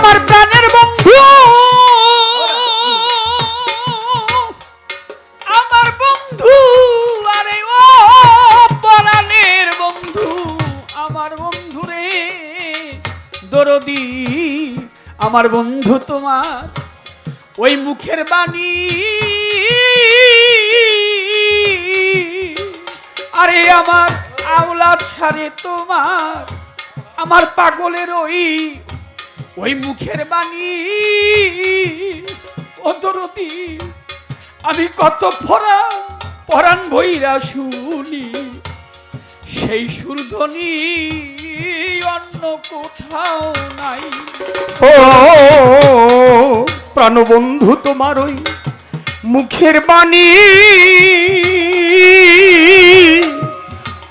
আমার প্রাণের বন্ধু। আমার বন্ধু, আরে ও পরাণের বন্ধু, আমার বন্ধু রে। দরদি, আমার বন্ধু তোমার, ওই মুখের বাণী। আরে আমার আওলাদ সারে তোমার, আমার পাগলের ওই ওই মুখের বাণী। অদরতি আমি কত ফরা পরাণ ভৈরা শুনি। সেই সুরধ্বনি অন্য কোথাও নাই। ও, প্রাণবন্ধু তোমার ওই মুখের বাণী।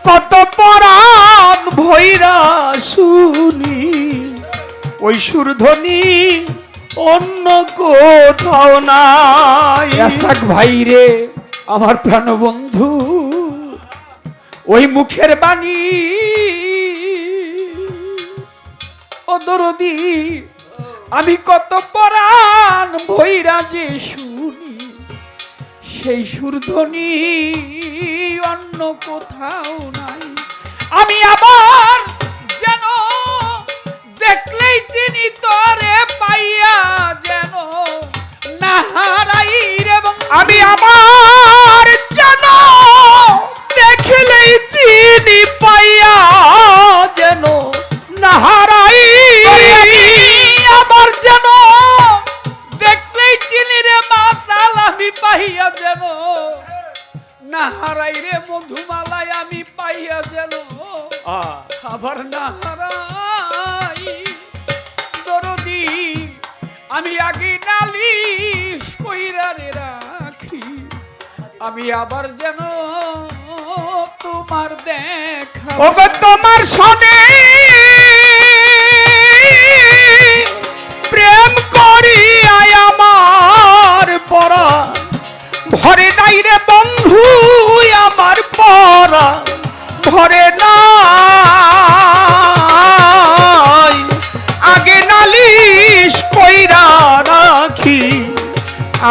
কত পরাণ ভৈরা শুনি। ওই সুরধ্বনি অন্য কোথাও নাই। ভাই রে, আমার প্রাণবন্ধু, ওই মুখের বাণী ও দরদি, আমি কত পরাণ ভৈরা যে শুনি, সেই সুরধ্বনি অন্য কোথাও নাই। আমি আবার না হারাই রে মধুমালায় আমি পাইয়া যেন আবার না হারাই। দরদি আমি আগে নালিশ কইরা রে রাখি। আমি আবার যেন তোমার দেখা তোমার সনে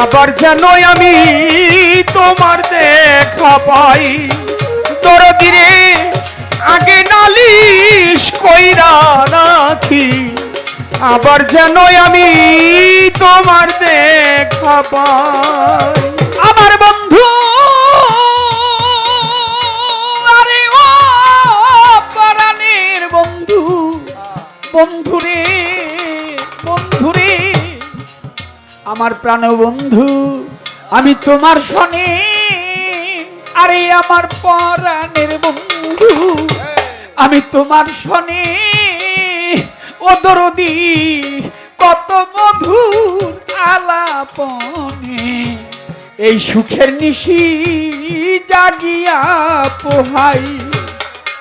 আবার যেন আমি তোমার দেখা পাই। দরদিরে আগে নালিশ কইরা রাখি। আবার যেন আমি তোমার দেখা পাই। আমার বন্ধু, আরে ও বন্ধু। বন্ধুরে আমার প্রাণ বন্ধু আমি তোমার সনে আরে আমার পরাণের বন্ধু, আমি তোমার সনে ও দরদি, কত মধুর আলাপনে, এই সুখের নিশি জাগিয়া পোহাই।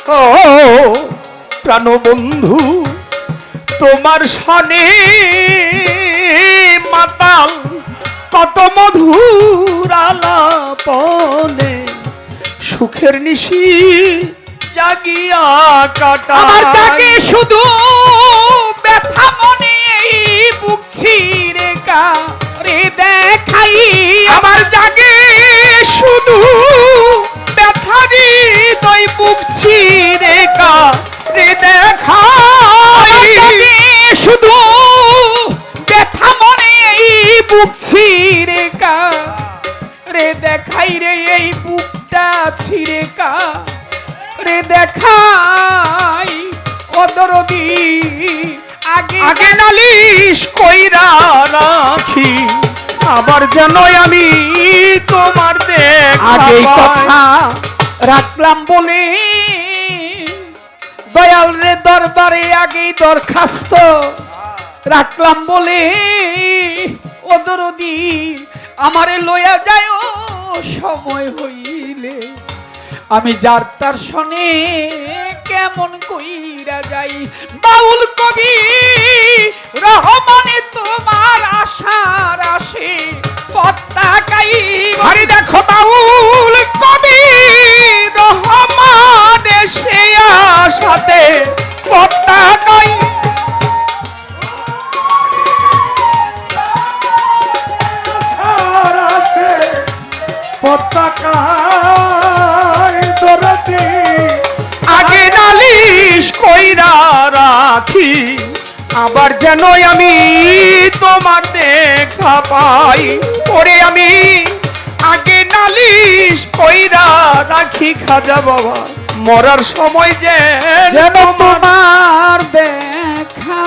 ও প্রাণবন্ধু, তোমার সনে মাতাল কত মধুর আলাপনে সুখের নিশি জাগিয়া কাটা আমার তাকে শুধু ব্যথা মনে বুক ছিঁড়ে রে দেখাই? আমার জাগে শুধু ব্যথারি দই বুক ছিঁড়ে কা রে দেখাই শুধু দেখাই রে এই বুকটা ছিঁড়ে রে দেখাই অদরদি আগে আগে নালিশ কইরা রাখি আবার যেন আমি তোমার দেখা পাই। কথা রাখলাম বলে। দয়াল রে দরবারে আগেই দরখাস্ত রাখলাম বলে। ওদরদি আমারে লইয়া যায় সময় হইলে আমি যার তার শনে কেমন কইরা যাই? বাউল কবি, রহমানে তোমার আশার আসে পত্তাকাই আরে দেখো বাউল পতাকায় আগে নালিশ কইরা রাখি আবার যেন আমি তোমার দেখা পাই। ওরে আমি আগে নালিশ কইরা রাখি খাজা বাবা মরার সময় যে যেন তোমার দেখা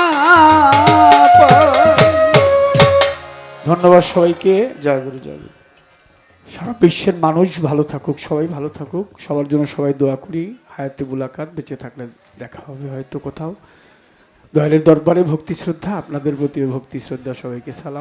ধন্যবাদ সবাইকে জয় গুরু জয় গুরু। সারা বিশ্বের মানুষ ভালো থাকুক, সবাই ভালো থাকুক। সবার জন্য সবাই দোয়া করি। হায়াতে বুলাকাত বেঁচে থাকলে দেখা হবে হয়তো কোথাও। দয়ালের দরবারে ভক্তি শ্রদ্ধা, আপনাদের প্রতি ভক্তি শ্রদ্ধা, সবাইকে সালাম।